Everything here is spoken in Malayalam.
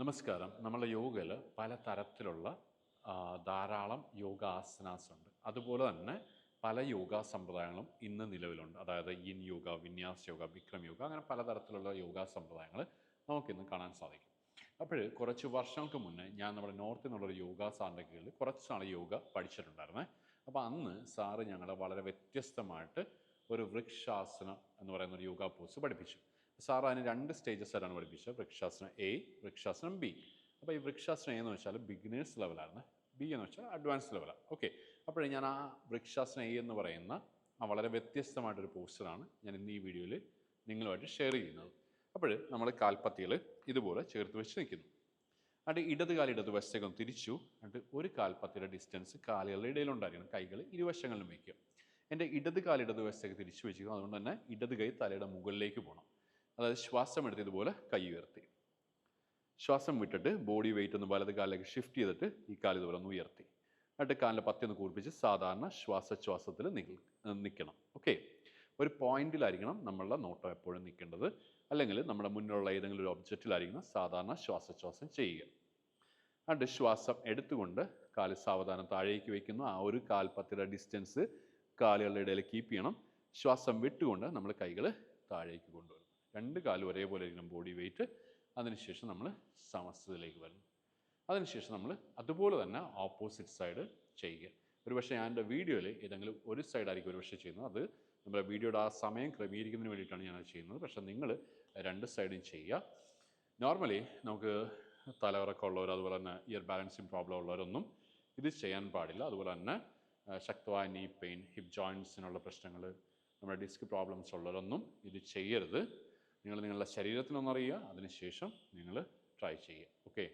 നമസ്കാരം. നമ്മളെ യോഗയിൽ പല തരത്തിലുള്ള ധാരാളം യോഗാസനാസ് ഉണ്ട് അതുപോലെ തന്നെ പല യോഗാ സമ്പ്രദായങ്ങളും ഇന്ന് നിലവിലുണ്ട്. അതായത് ഇൻ യോഗ വിന്യാസ് യോഗ വിക്രം യോഗ അങ്ങനെ പലതരത്തിലുള്ള യോഗാ സമ്പ്രദായങ്ങൾ നമുക്കിന്ന് കാണാൻ സാധിക്കും. അപ്പോൾ കുറച്ച് വർഷങ്ങൾക്ക് മുന്നേ ഞാൻ നമ്മുടെ നോർത്തിൽ നിന്നുള്ളൊരു യോഗ സാറിന്റെ കീഴിൽ കുറച്ച് നാൾ യോഗ പഠിച്ചിട്ടുണ്ടായിരുന്നേ. അപ്പോൾ അന്ന് സാറ് ഞങ്ങളെ വളരെ വ്യത്യസ്തമായിട്ട് ഒരു വൃക്ഷാസനം എന്ന് പറയുന്ന ഒരു യോഗ പോസ് പഠിപ്പിച്ചു. സാർ അതിന് രണ്ട് സ്റ്റേജസ് ആയിട്ടാണ് പഠിപ്പിച്ചത്. വൃക്ഷാസനം എ വൃക്ഷാസനം ബി അപ്പോൾ ഈ വൃക്ഷാസനം എന്ന് വെച്ചാൽ ബിഗിനേഴ്സ് ലെവലാണ് ബി എന്ന് വെച്ചാൽ അഡ്വാൻസ് ലെവലാണ് ഓക്കെ അപ്പോഴേ ഞാൻ ആ വൃക്ഷാസനം എ എന്ന് പറയുന്ന ആ വളരെ വ്യത്യസ്തമായിട്ടൊരു പോസ്റ്ററാണ് ഞാൻ ഇന്ന് ഈ വീഡിയോയിൽ നിങ്ങളുമായിട്ട് ഷെയർ ചെയ്യുന്നത്. അപ്പോൾ നമ്മൾ കാൽപ്പത്തികൾ ഇതുപോലെ ചേർത്ത് വെച്ച് നിൽക്കുന്നു. എന്നിട്ട് ഇടത് കാൽ ഇടത് വശത്തേക്ക് തിരിച്ചു. എന്നിട്ട് ഒരു കാൽപ്പത്തിയുടെ ഡിസ്റ്റൻസ് കാലുകളുടെ ഇടയിലുണ്ടായിരിക്കണം കൈകൾ ഇരുവശങ്ങളിലും വയ്ക്കുക എന്റെ ഇടത് കാൽ ഇടത് വശത്തേക്ക് തിരിച്ചു വെച്ചിരിക്കുന്നു. അതുകൊണ്ട് തന്നെ ഇടത് കൈ തലയുടെ മുകളിലേക്ക് പോകണം. അതായത് ശ്വാസം എടുത്ത് ഇതുപോലെ കൈ ഉയർത്തി. ശ്വാസം വിട്ടിട്ട് ബോഡി വെയിറ്റ് ഒന്ന് വലത് കാലിലേക്ക് ഷിഫ്റ്റ് ചെയ്തിട്ട് ഈ കാലം ഇതുപോലെ ഒന്ന് ഉയർത്തി. എന്നിട്ട് കാലിന്റെ പത്തി ഒന്ന് കൂർപ്പിച്ച് സാധാരണ ശ്വാസശ്വാസത്തിൽ നിൽക്കണം ഓക്കെ ഒരു പോയിന്റിലായിരിക്കണം നമ്മളുടെ നോട്ടം എപ്പോഴും നിൽക്കേണ്ടത്. അല്ലെങ്കിൽ നമ്മുടെ മുന്നിലുള്ള ഏതെങ്കിലും ഒരു ഒബ്ജക്റ്റിലായിരിക്കണം സാധാരണ ശ്വാസശ്വാസം ചെയ്യുക. എന്നിട്ട് ശ്വാസം എടുത്തുകൊണ്ട് കാൽ സാവധാനം താഴേക്ക് വയ്ക്കുന്നു. ആ ഒരു കാൽപ്പത്തിയുടെ ഡിസ്റ്റൻസ് കാലുകളുടെ ഇടയിൽ കീപ്പ് ചെയ്യണം. ശ്വാസം വിട്ടുകൊണ്ട് നമ്മൾ കൈകൾ താഴേക്ക് കൊണ്ടുവരും രണ്ട് കാലും ഒരേപോലെ ഇരിക്കണം ബോഡി വെയിറ്റ് അതിനുശേഷം നമ്മൾ സമസ്തത്തിലേക്ക് വരണം. അതിനുശേഷം നമ്മൾ അതുപോലെ തന്നെ ഓപ്പോസിറ്റ് സൈഡ് ചെയ്യുക. ഒരു ഒരുപക്ഷെ ഞാൻ എന്റെ വീഡിയോയിൽ ഏതെങ്കിലും ഒരു സൈഡായിരിക്കും ഒരുപക്ഷെ ചെയ്യുന്നത്. അത് നമ്മുടെ വീഡിയോയുടെ ആ സമയം ക്രമീകരിക്കുന്നതിന് വേണ്ടിയിട്ടാണ് ഞാനത് ചെയ്യുന്നത്. പക്ഷേ നിങ്ങൾ രണ്ട് സൈഡും ചെയ്യുക. നോർമലി നമുക്ക് തലകറക്കം ഉള്ളവർ അതുപോലെ തന്നെ ഇയർ ബാലൻസിങ് പ്രോബ്ലം ഉള്ളവരൊന്നും ഇത് ചെയ്യാൻ പാടില്ല. അതുപോലെ തന്നെ ശക്തമായ നീ പെയിൻ ഹിപ്പ് ജോയിൻസിനുള്ള പ്രശ്നങ്ങൾ നമ്മുടെ ഡിസ്ക് പ്രോബ്ലംസ് ഉള്ളവരൊന്നും ഇത് ചെയ്യരുത്. നിങ്ങൾ നിങ്ങളുടെ ശരീരത്തിനൊന്നറിയുക അതിനുശേഷം നിങ്ങൾ ട്രൈ ചെയ്യുക. ഓക്കെ